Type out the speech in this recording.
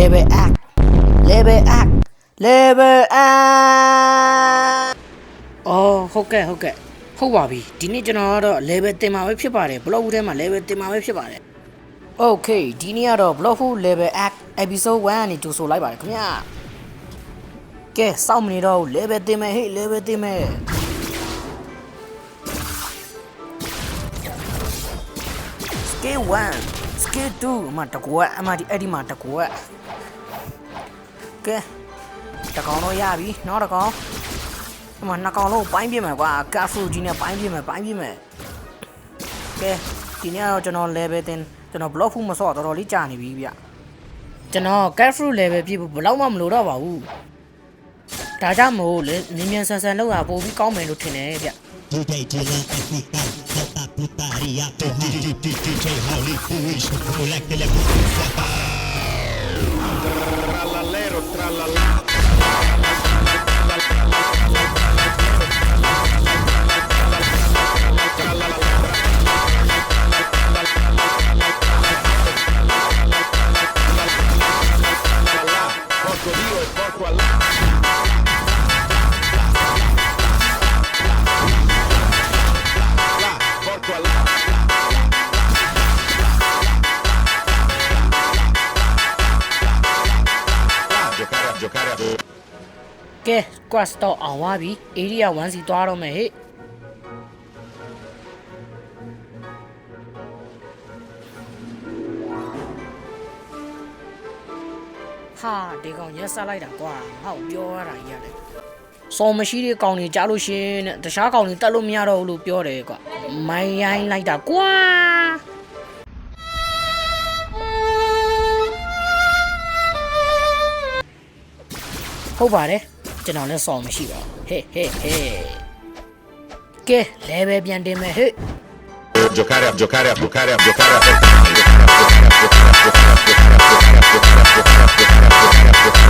level up level up level up အော်ဟုတ်ကဲ့ဟုတ်ကဲ့ဟုတ်ပါပြီဒီနေ့ကျွန်တော်ကတော့ level တင်မှာပဲဖြစ်ပါတယ် blog ထဲမှာ level တင်မှာပဲဖြစ်ပါတယ် Okay ဒီနေ့ကတော့ blog level up episode 1ကနေကြိုဆိုလိုက်ပါတယ်ခင်ဗျာကဲစောင့်မနေတော့ဘူး level တင်မယ်ဟေ့ level တင်မယ် scale 1 scale 2အမတကွက်အမဒီအဲ့ဒီမှာတကွက် ကဲတကောင်တော့ရပြီနောက်တကောင်အမနှစ်ကောင်လုံးပိုင်းပြစ်မယ်ကွာကာဖူကြီးနဲ့ပိုင်းပြစ်မယ်ပိုင်းပြစ်မယ်ကဲဒီနေ့တော့ကျွန်တော် level တင်ကျွန်တော် block ဖူးမစော့တော်တော်လေးကြာနေပြီဗျကျွန်တော် cat fruit level ပြည့်ဖို့ဘယ်တော့မှမလိုတော့ပါဘူးဒါကြောင့်မို့လေမြင်မြန်ဆန်ဆန်လောက်တာပို့ပြီးကောင်းမယ်လို့ထင်တယ်ဗျ DJ Dylan Africa, Delta Putaria, DJ Holly Wish, Black de la Trallallero, trallallero. Porco Dio Fuck a lot. ကဲ quest တော့အောင်သွားပြီ area 1စီသွားတော့မယ်ဟဲ့ဟာဒီကောင်ရက်ဆက်လိုက်တာကွာဟောက်ပြောရတာကြီးရတယ်စော်မရှိတဲ့ကောင်တွေကြားလို့ရှရင်တဲ့တခြားကောင်တွေတက်လို့မရတော့ဘူးလို့ပြောတယ်ကွာမိုင်းရိုင်းလိုက်တာကွာ ဟုတ်ပါတယ်ကျွန်တော်လည်းစော်မရှိပါဘူးဟဲ့ဟဲ့ဟဲ့ကဲ level ပြန်တင်မယ်ဟဲ့ giocare a giocare a giocare a giocare a Ma